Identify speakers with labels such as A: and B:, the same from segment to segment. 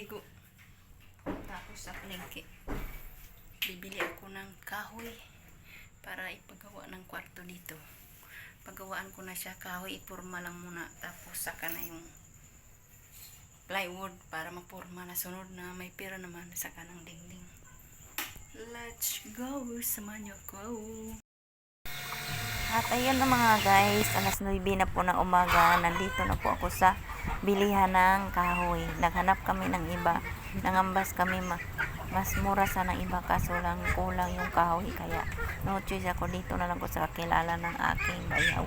A: maligo. Tapos sa palengke. Bibili ako ng kahoy para ipagawa ng kwarto dito. Pagawaan ko na siya kahoy, ipurma lang muna. Tapos saka na yung plywood para mapurma na sunod na may pira naman saka ng dingding. Let's go! Samahan niyo ko!
B: At ayun na mga guys, alas 9 na po ng umaga, nandito na po ako sa bilihan ng kahoy. Naghanap kami ng iba, nangambas kami ma mas mura sa ng iba kaso lang kulang yung kahoy kaya no choice ako dito na lang ko sa kakilala ng aking bayaw.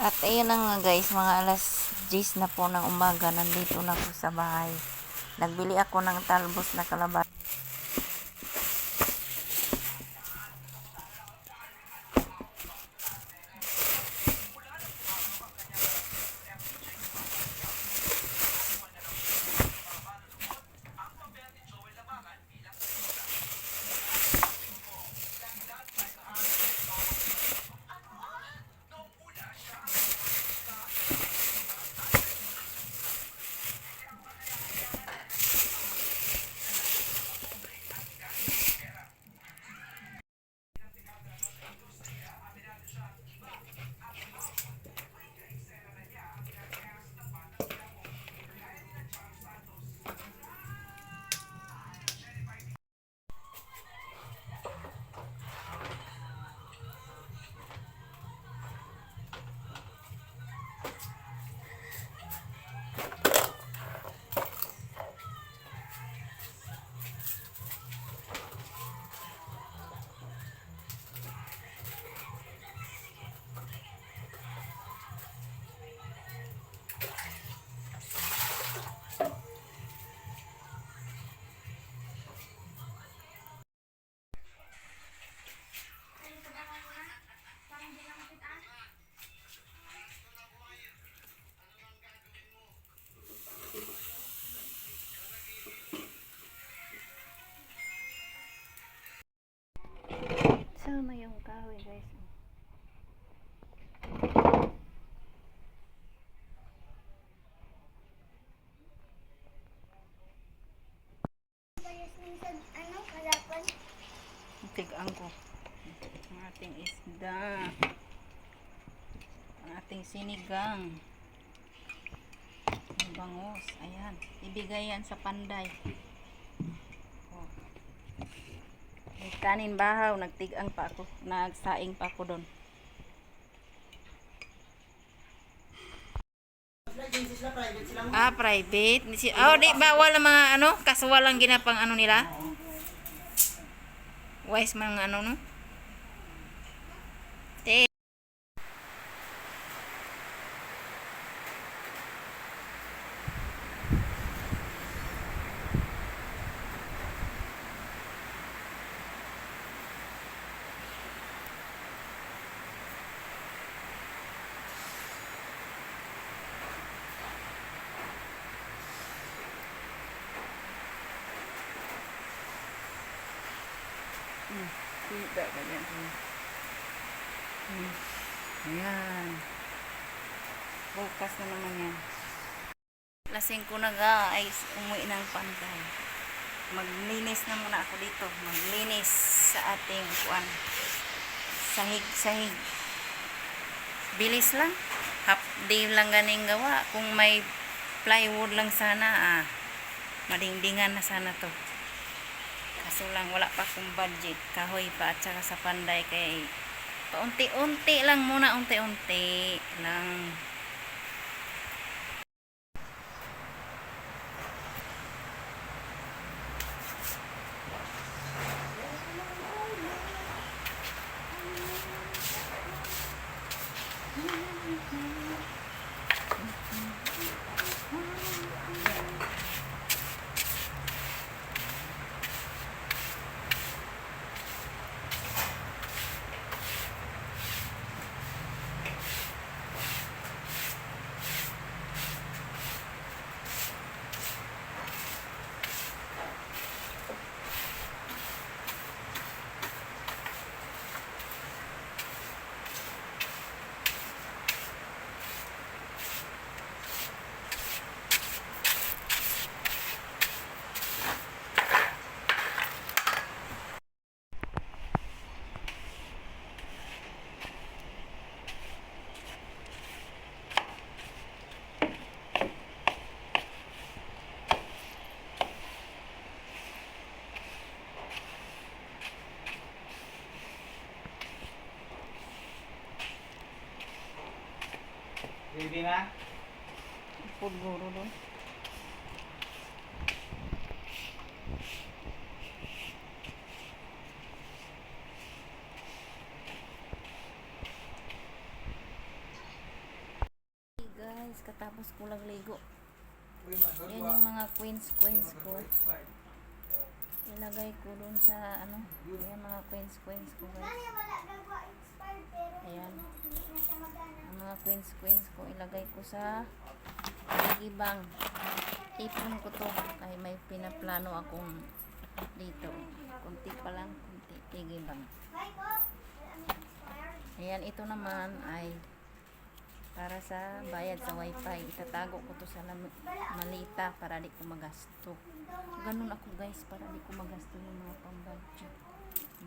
B: At ayun na nga guys, mga alas 10 na po ng umaga, nandito na ako sa bahay. Nagbili ako ng talbos na kalabat. Sama yung kahoy guys.
A: Tigaan ko. Ang ating isda. Ang ating sinigang. Ang bangus. Ayan. Ibigay yan sa panday. Oh. May kanin bahaw. Nagtigang pa ako. Nagsaing pa ako doon. Ah, private. Si- Oh, di bawal ang mga ano, kasuwal ang ginapang ano nila. Wise man ang ano no. Hmm, Tidak ganyan. Hmm. Ayan. Bukas na naman yan. Lasing ko na guys. Umuwi ng pantay. Maglinis na muna ako dito. Maglinis sa ating kuan. Sahig-sahig. Bilis lang. Half day lang ganing gawa. Kung may plywood lang sana, ah, madingdingan na sana to. Kaso lang, wala pa akong budget. Kahoy pa at saka sa panday kay paunti-unti lang muna, unti-unti lang.
C: Baby na?
A: Pudguro doon. Hey guys, katapos ko lang ligo. Yan yung mga queens queens ko. Ilagay ko dun sa ano, yan mga queens queens ko guys. Ayan. Ang mga queens queens ko ilagay ko sa gibang. Ipon ko to kaya may pinaplano akong dito. Kunti pa lang, kunti. Igibang. Ayan, ito naman ay para sa bayad sa wifi. Itatago ko to sa malita para di ko magasto. Ganun ako guys, para di ko magasto yung mga pang-budget.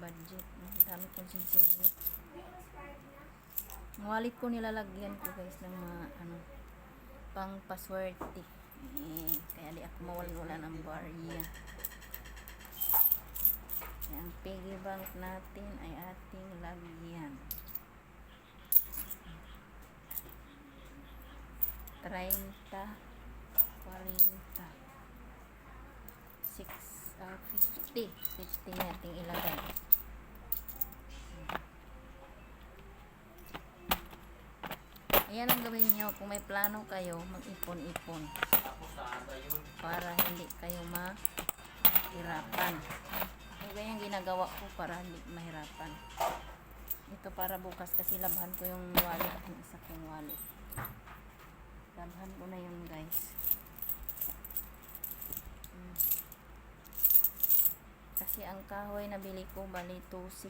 A: Budget. Ang dami kong sinsili. Ang wallet ko nilalagyan ko guys ng mga ano, pang paswerte. Eh, kaya di ako mawala ng barya. Ang piggy bank natin ay ating lagyan. 30, 40, 6, uh, 50. 50 natin ilagay. Ayan ang gawin nyo. Kung may plano kayo, mag-ipon-ipon. Para hindi kayo mahirapan. Yung ginagawa ko para hindi mahirapan. Ito para bukas kasi labhan ko yung wallet, yung isa kong wallet. Labhan ko na yun guys. Mm. Kasi ang kahoy na bili ko bali 2.6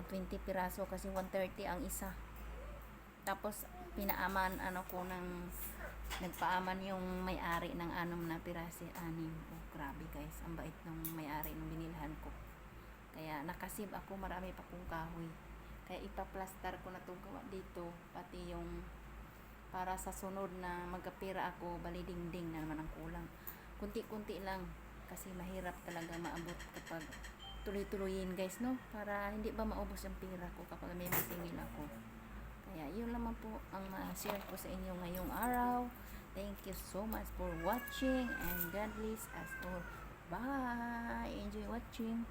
A: ang 20 piraso kasi 130 ang isa. Tapos pinaaman ano ko ng nagpaaman yung may-ari ng anom na pirasi anim. Oh, grabe guys, ang bait ng may-ari ng binilhan ko. Kaya nakasib ako marami pa kong kahoy. Kaya ipaplastar ko na to gawa dito pati yung para sa sunod na magkapira ako bali dingding na naman ang kulang. Kunti-kunti lang kasi mahirap talaga maabot kapag tuloy-tuloyin guys no para hindi ba maubos ang pira ko kapag may masingil ako. Kaya yun lamang po ang ma-share ko sa inyo ngayong araw. Thank you so much for watching and God bless us all. Bye! Enjoy watching!